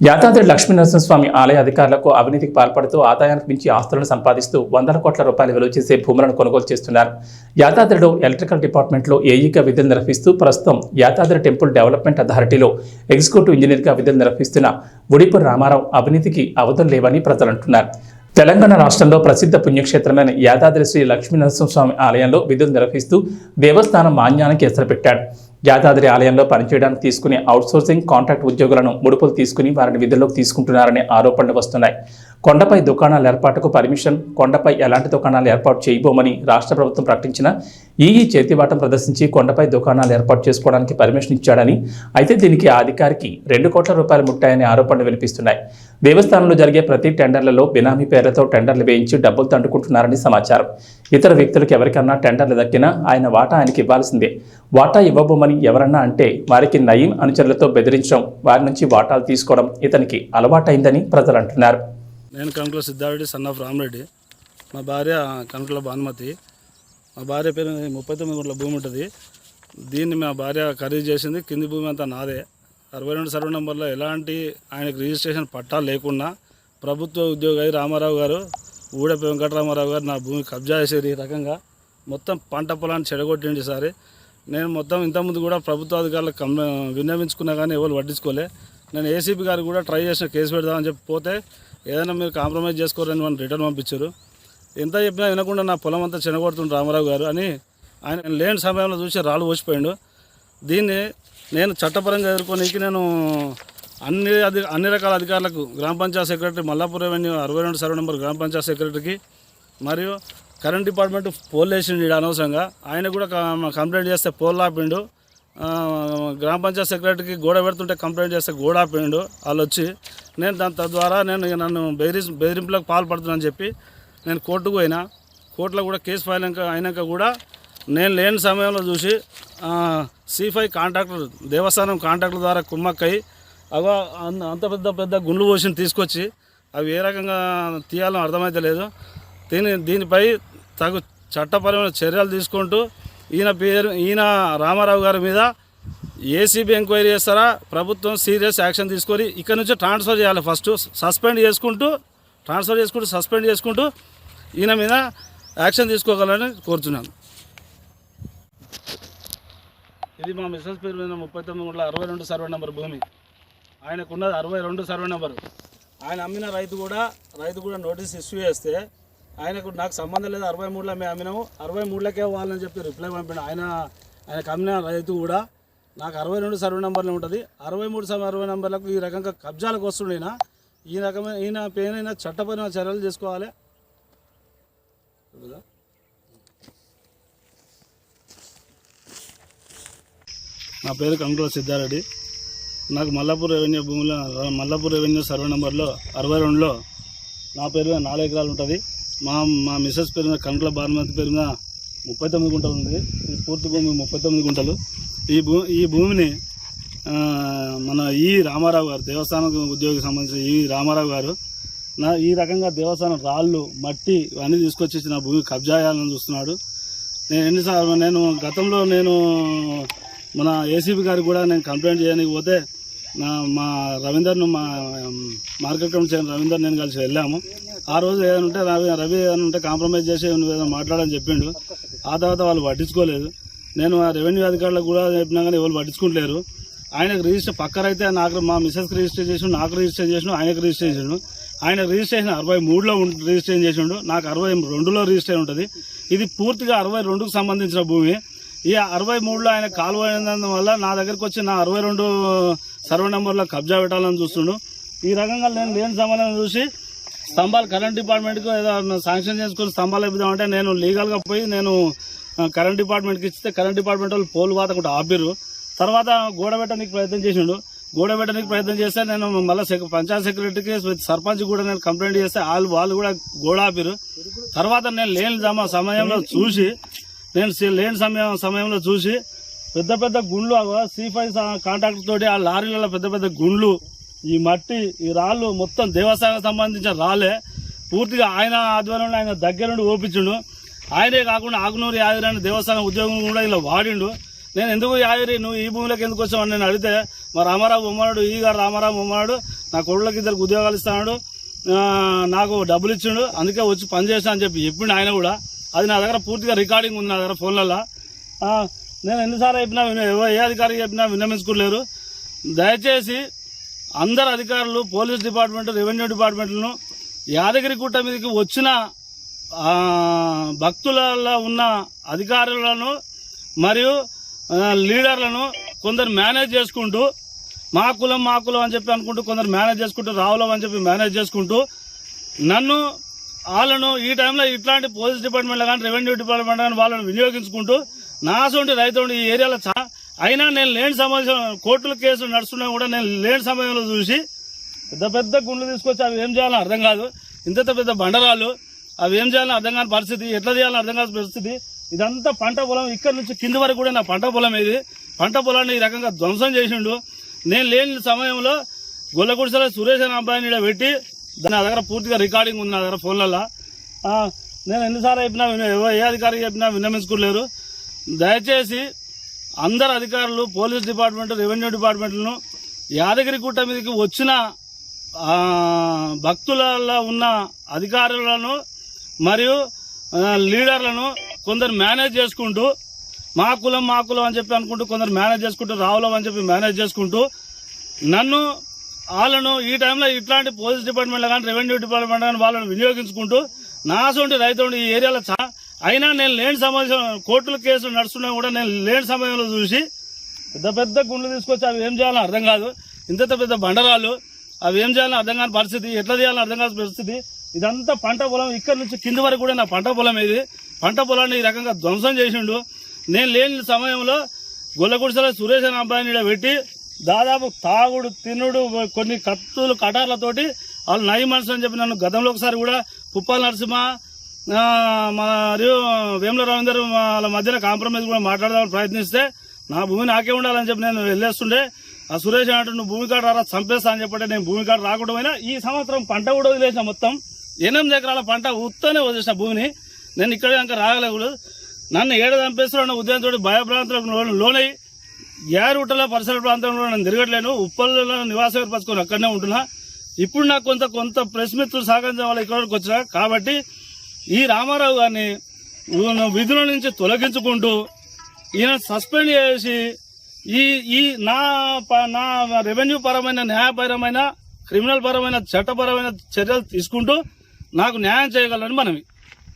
యాదాద్రి లక్ష్మీనరసింహస్వామి ఆలయ అధికారులకు అవినీతికి పాల్పడుతూ ఆదాయానికి మించి ఆస్తులను సంపాదిస్తూ వందల కోట్ల రూపాయలు విలువ చేసే భూములను కొనుగోలు చేస్తున్నారు. యాదాద్రిలో ఎలక్ట్రికల్ డిపార్ట్మెంట్లో ఏఈగా విధులు నిర్వహిస్తూ ప్రస్తుతం యాదాద్రి టెంపుల్ డెవలప్మెంట్ అథారిటీలో ఎగ్జిక్యూటివ్ ఇంజనీర్గా విధులు నిర్వహిస్తున్న ఉడిపూర్ రామారావు అవినీతికి అవధులు లేవని ప్రజలు అంటున్నారు. తెలంగాణ రాష్ట్రంలో ప్రసిద్ధ పుణ్యక్షేత్రమైన యాదాద్రి శ్రీ లక్ష్మీనరసింహస్వామి ఆలయంలో విధులు నిర్వహిస్తూ దేవస్థానం మాన్యానికి ఎసరపెట్టాడు యాదాద్రి ఆలయంలో పనిచేయడానికి తీసుకునే అవుట్సోర్సింగ్ కాంట్రాక్ట్ ఉద్యోగులను ముడుపులు తీసుకుని వారిని విధుల్లోకి తీసుకుంటున్నారనే ఆరోపణలు వస్తున్నాయి. కొండపై దుకాణాల ఏర్పాటుకు పర్మిషన్ కొండపై ఎలాంటి దుకాణాలు ఏర్పాటు చేయబోమని రాష్ట్ర ప్రభుత్వం ప్రకటించిన ఈఈ చేతివాటం ప్రదర్శించి కొండపై దుకాణాలు ఏర్పాటు చేసుకోవడానికి పర్మిషన్ ఇచ్చాడని అయితే దీనికి ఆ అధికారికి రెండు కోట్ల రూపాయలు ముట్టాయనే ఆరోపణలు వినిపిస్తున్నాయి. దేవస్థానంలో జరిగే ప్రతి టెండర్లలో బినామీ పేర్లతో టెండర్లు వేయించి డబ్బులు తండుకుంటున్నారని సమాచారం. ఇతర వ్యక్తులకు ఎవరికన్నా టెండర్లు దక్కినా ఆయన వాటా ఆయనకి ఇవ్వాల్సిందే. వాటా ఇవ్వబోమని ఎవరన్నా అంటే వారికి నయీం అనుచరులతో బెదిరించడం వారి నుంచి వాటాలు తీసుకోవడం ఇతనికి అలవాటైందని ప్రజలు అంటున్నారు. నేను కనుకల సిద్ధారెడ్డి సన్ ఆఫ్ రామరెడ్డి. మా భార్య కనుకల భానుమతి. మా భార్య పేరు ముప్పై తొమ్మిది గుంట్ల భూమి ఉంటుంది. దీన్ని మా భార్య ఖరీదు చేసింది. కింది భూమి అంతా నాదే. అరవై రెండు సర్వే నెంబర్లో ఎలాంటి ఆయనకు రిజిస్ట్రేషన్ పట్టా లేకుండా ప్రభుత్వ ఉద్యోగి రామారావు గారు ఊడపి వెంకటరామారావు గారు నా భూమి కబ్జా చేసేది ఈ రకంగా మొత్తం పంట పొలాన్ని చెడగొట్టిండి సారి నేను మొత్తం ఇంతకుముందు కూడా ప్రభుత్వ అధికారులకు కం విన్నవించుకున్నా కానీ ఎవరు పట్టించుకోలే. నేను ఏసీపీ గారు కూడా ట్రై చేసిన కేసు పెడదామని చెప్పి పోతే ఏదైనా మీరు కాంప్రమైజ్ చేసుకోరని మనం రిటర్న్ పంపించారు. ఎంత చెప్పినా వినకుండా నా పొలం అంతా చెనగొడుతుండు రామారావు గారు అని ఆయన లేని సమయంలో చూసి రాళ్ళు పోసిపోయాడు. దీన్ని నేను చట్టపరంగా ఎదుర్కొనికి నేను అన్ని అధి అన్ని రకాల అధికారులకు గ్రామ పంచాయతీ సెక్రటరీ మల్లాపూర్ రెవెన్యూ అరవై రెండు సర్వ నెంబర్ గ్రామ పంచాయత్ సెక్రటరీకి మరియు కరెంట్ డిపార్ట్మెంట్ పోల్ వేసిండు ఈడ అనవసరంగా. ఆయన కూడా కంప్లైంట్ చేస్తే పోల్ ఆపిండు. గ్రామ పంచాయత్ సెక్రటరీకి గోడ పెడుతుంటే కంప్లైంట్ చేస్తే గోడ ఆపిండు. వాళ్ళు వచ్చి నేను దాని తద్వారా నేను నన్ను బెదిరి బెదిరింపులకు పాల్పడుతున్నాను చెప్పి నేను కోర్టుకు పోయినా. కోర్టులో కూడా కేసు ఫైల్ అయినాక కూడా నేను లేని సమయంలో చూసి సిఫై ఫైవ్ కాంట్రాక్టర్ దేవస్థానం కాంట్రాక్టర్ ద్వారా కుమ్మక్కయి అవ అంత పెద్ద పెద్ద గుండ్లు పోసిన తీసుకొచ్చి అవి ఏ రకంగా తీయాలో అర్థమైతే లేదు. దీని దీనిపై తగు చట్టపరమైన చర్యలు తీసుకుంటూ ఈయన పేరు ఈయన రామారావు గారి మీద ఏసీబీ ఎంక్వైరీ చేస్తారా? ప్రభుత్వం సీరియస్ యాక్షన్ తీసుకొని ఇక్కడ నుంచి ట్రాన్స్ఫర్ చేయాలి ఫస్ట్. సస్పెండ్ చేసుకుంటూ ట్రాన్స్ఫర్ చేసుకుంటూ సస్పెండ్ చేసుకుంటూ ఈయన మీద యాక్షన్ తీసుకోగలని కోరుతున్నాను ఇది మా మిస్సెస్ పేరు మీద ముప్పై తొమ్మిది వందల అరవై రెండు సర్వే నెంబర్ భూమి. ఆయనకున్నది అరవై రెండు సర్వే నెంబర్. ఆయన అమ్మిన రైతు కూడా రైతు కూడా నోటీస్ ఇష్యూ చేస్తే ఆయనకు నాకు సంబంధం లేదు అరవై మూడులో మేము అమ్మినాము. అరవై మూడులకే వాళ్ళని చెప్పి రిప్లై పంపిన ఆయన ఆయన అమ్మిన రైతు కూడా నాకు అరవై రెండు సర్వే నెంబర్లు ఉంటుంది. అరవై మూడు సర్వే అరవై నెంబర్లకు ఈ రకంగా కబ్జాలకు వస్తుండేనా ఈ రకమైన ఈయన పేరైన చట్టపరమైన చర్యలు చేసుకోవాలి నా పేరు కంకుల సిద్ధారెడ్డి. నాకు మల్లాపూర్ రెవెన్యూ భూమిలో మల్లాపూర్ రెవెన్యూ సర్వే నెంబర్లో అరవై రెండులో నా పేరు నాలుగు ఎకరాలు ఉంటుంది. మా మా మిస్సెస్ పేరు మీద కంకుల భానుమతి పేరు మీద ముప్పై తొమ్మిది గుంటలు ఉంది. ఈ పూర్తి భూమి ముప్పై తొమ్మిది గుంటలు. ఈ భూ ఈ భూమిని మన ఈ రామారావు గారు దేవస్థానం ఉద్యోగికి సంబంధించిన ఈ రామారావు గారు నా ఈ రకంగా దేవస్థానం రాళ్ళు మట్టి అన్నీ తీసుకొచ్చేసి నా భూమి కబ్జా చేయాలని చూస్తున్నాడు. నేను ఎన్నిసార్లు నేను గతంలో నేను మన ఏసీబీ గారికి కూడా నేను కంప్లైంట్ చేయడానికి పోతే నా మా రవీందర్ను మా మార్కెట్ కమిటీ చైర్మన్ రవీందర్ నేను కలిసి వెళ్ళాము. ఆ రోజు ఏదైనా ఉంటే రవి రవి ఏదైనా ఉంటే కాంప్రమైజ్ చేసి ఏదైనా మాట్లాడని చెప్పిండు. ఆ తర్వాత వాళ్ళు పట్టించుకోలేదు. నేను ఆ రెవెన్యూ అధికారులకు కూడా చెప్పినా కానీ ఎవరు పట్టించుకుంటలేరు. ఆయనకు రిజిస్టర్ పక్కరైతే నాకు మా మిస్సెస్కి రిజిస్టర్ చేసిండు నాకు రిజిస్టర్ చేసిండు ఆయనకు రిజిస్టర్ చేసిండు. ఆయన రిజిస్ట్రేషన్ అరవై మూడులో రిజిస్ట్రేషన్ చేసిండు. నాకు అరవై రెండులో రిజిస్టర్ ఉంటుంది. ఇది పూర్తిగా అరవై రెండుకు సంబంధించిన భూమి. ఈ అరవై మూడులో ఆయన కాలువ వల్ల నా దగ్గరకు వచ్చి నా అరవై రెండు సర్వే నెంబర్లో కబ్జా పెట్టాలని చూస్తుండు. ఈ రకంగా నేను లేని సంబంధం చూసి స్తంభాలు కరెంట్ డిపార్ట్మెంట్కి ఏదో శాంక్షన్ చేసుకుని స్తంభాలు ఇద్దామంటే నేను లీగల్గా పోయి నేను కరెంట్ డిపార్ట్మెంట్కి ఇస్తే కరెంట్ డిపార్ట్మెంట్ వాళ్ళు పోలు వాతకుండా ఆపిరు తర్వాత గోడ పెట్టడానికి ప్రయత్నం చేసిండు. గోడ పెట్టడానికి ప్రయత్నం చేస్తే నేను మళ్ళీ సెక్- పంచాయత్ సెక్రటరీకి సర్పంచ్ కూడా నేను కంప్లైంట్ చేస్తే వాళ్ళు వాళ్ళు కూడా గోడ ఆపిరు తర్వాత నేను లేని సమ- సమయంలో చూసి నేను లేని సమయం సమయంలో చూసి పెద్ద పెద్ద గుండ్లు సి ఫైవ్ కాంట్రాక్టర్ తోటి ఆ లారీలలో పెద్ద పెద్ద గుండ్లు ఈ మట్టి ఈ రాళ్ళు మొత్తం దేవస్థానం సంబంధించిన రాళ్ళే పూర్తిగా ఆయన ఆధ్వర్యంలో ఆయన దగ్గరుండి ఓపించుడు. ఆయనే కాకుండా ఆకునూరి యాదిరి అనే దేవస్థానం ఉద్యోగం కూడా ఇలా వాడిండు. నేను ఎందుకు యాదిరి నువ్వు ఈ భూమిలోకి ఎందుకు వచ్చావు అని నేను అడిగితే మా రామారావు బొమ్మనాడు ఈ గారు రామారావు బొమ్మనాడు నా కొడుకులకి ఇద్దరికి ఉద్యోగాలు ఇస్తాడు. నాకు డబ్బులు ఇచ్చిండు. అందుకే వచ్చి పని చేస్తా అని చెప్పి చెప్పిండు ఆయన కూడా. అది నా దగ్గర పూర్తిగా రికార్డింగ్ ఉంది నా దగ్గర ఫోన్లలో నేను ఎన్నిసార్లు చెప్పినా విన- ఎవ- ఏ అధికారికి చెప్పినా విన్నమించుకోలేరు దయచేసి అందరు అధికారులు పోలీస్ డిపార్ట్మెంట్ రెవెన్యూ డిపార్ట్మెంట్లను యాదగిరిగుట్ట మీదకి వచ్చిన భక్తులలో ఉన్న అధికారులను మరియు లీడర్లను కొందరు మేనేజ్ చేసుకుంటూ మా కులం మా కులం అని చెప్పి అనుకుంటూ కొందరు మేనేజ్ చేసుకుంటూ రావులం అని చెప్పి మేనేజ్ చేసుకుంటూ నన్ను వాళ్ళను ఈ టైంలో ఇట్లాంటి పోలీస్ డిపార్ట్మెంట్ కానీ రెవెన్యూ డిపార్ట్మెంట్ కానీ వాళ్ళని వినియోగించుకుంటూ నా రైతు ఈ ఏరియాలో చా అయినా నేను లేని సమయం కోర్టుల కేసులు నడుస్తున్నా కూడా నేను లేని సమయంలో చూసి పెద్ద పెద్ద గుండ్లు తీసుకొచ్చి అవి ఏం చేయాలో అర్థం కాదు. ఇంత పెద్ద బండరాలు అవి ఏం చేయాలో అర్థం కాని పరిస్థితి ఎట్లా చేయాలో అర్థం కాని పరిస్థితి. ఇదంతా పంట పొలం ఇక్కడ నుంచి కింది వరకు కూడా నా పంట పొలం ఇది. పంట పొలాన్ని ఈ రకంగా ధ్వంసం చేసిండు. నేను లేని సమయంలో గొల్లగుడిసెలో సురేష్ అనే అబ్బాయిని పెట్టి నా దగ్గర పూర్తిగా రికార్డింగ్ ఉంది నా దగ్గర ఫోన్లలో నేను ఎన్నిసార్లు చెప్పినా విన- ఏ అధికారికి చెప్పినా విన్నమించుకోలేరు దయచేసి అందరు అధికారులు పోలీస్ డిపార్ట్మెంట్ రెవెన్యూ డిపార్ట్మెంట్లను యాదగిరి గుట్ట మీదకి వచ్చిన భక్తులలో ఉన్న అధికారులను మరియు లీడర్లను కొందరు మేనేజ్ చేసుకుంటూ మా కులం మా కులం అని చెప్పి అనుకుంటూ కొందరు మేనేజ్ చేసుకుంటూ రావులం అని చెప్పి మేనేజ్ చేసుకుంటూ నన్ను వాళ్ళను ఈ టైంలో ఇట్లాంటి పోలీస్ డిపార్ట్మెంట్లో కానీ రెవెన్యూ డిపార్ట్మెంట్ కానీ వాళ్ళని వినియోగించుకుంటూ నా సొంటి రైతు ఈ ఏరియాలో చా అయినా నేను లేని సమయం కోర్టుల కేసులు నడుస్తున్నా కూడా నేను లేని సమయంలో చూసి పెద్ద పెద్ద గుండ్లు తీసుకొచ్చి అవి ఏం చేయాలో అర్థం కాదు. ఇంత పెద్ద బండరాలు అవి ఏం చేయాలో అర్థం కాని పరిస్థితి ఎట్లా చేయాలో అర్థం కాని పరిస్థితి. ఇదంతా పంట పొలం ఇక్కడ నుంచి కింది వరకు కూడా నా పంట పొలం ఇది. పంట పొలాన్ని ఈ రకంగా ధ్వంసం చేసిండు. నేను లేని సమయంలో గొల్లగుడిసెల సురేష్ అనే అబ్బాయిని పెట్టి దాదాపు తాగుడు తినుడు కొన్ని కత్తులు కటార్లతోటి వాళ్ళు నై మనసు అని చెప్పి నన్ను గతంలో ఒకసారి కూడా పుప్పాల నరసింహ మరియు వేముల రవీందర్ వాళ్ళ మధ్యన కాంప్రమైజ్ కూడా మాట్లాడదామని ప్రయత్నిస్తే నా భూమి నాకే ఉండాలని చెప్పి నేను వెళ్ళేస్తుండే. ఆ సురేష్ అంటే నువ్వు భూమి కాడ రా చంపేస్తా అని చెప్పంటే నేను భూమి కాడ రాకుండా పోయినా ఈ సంవత్సరం పంట కూడా వదిలేసిన మొత్తం ఎనిమిది ఎకరాల పంట ఉత్తనే వదిలేసిన భూమిని నేను ఇక్కడ ఇంకా రాగలేదు నన్ను ఏడు ఉదయం తోటి భయభ్రాంతులకు లో- లోనై పరిసర ప్రాంతంలో నేను తిరగట్లేను ఉప్పల్లో నివాసం ఏర్పరచుకొని అక్కడనే ఉంటున్నా. ఇప్పుడు నాకు కొంత కొంత ప్రెస్ మిత్రులు సహకరించడం వల్ల ఇక్కడికి వచ్చినా కాబట్టి ఈ రామారావు గారిని విధుల నుంచి తొలగించుకుంటూ ఈయన సస్పెండ్ చేసి ఈ ఈ నా ప- నా రెవెన్యూ పరమైన న్యాయపరమైన క్రిమినల్ పరమైన చట్టపరమైన చర్యలు తీసుకుంటూ నాకు న్యాయం చేయగలని మనవి.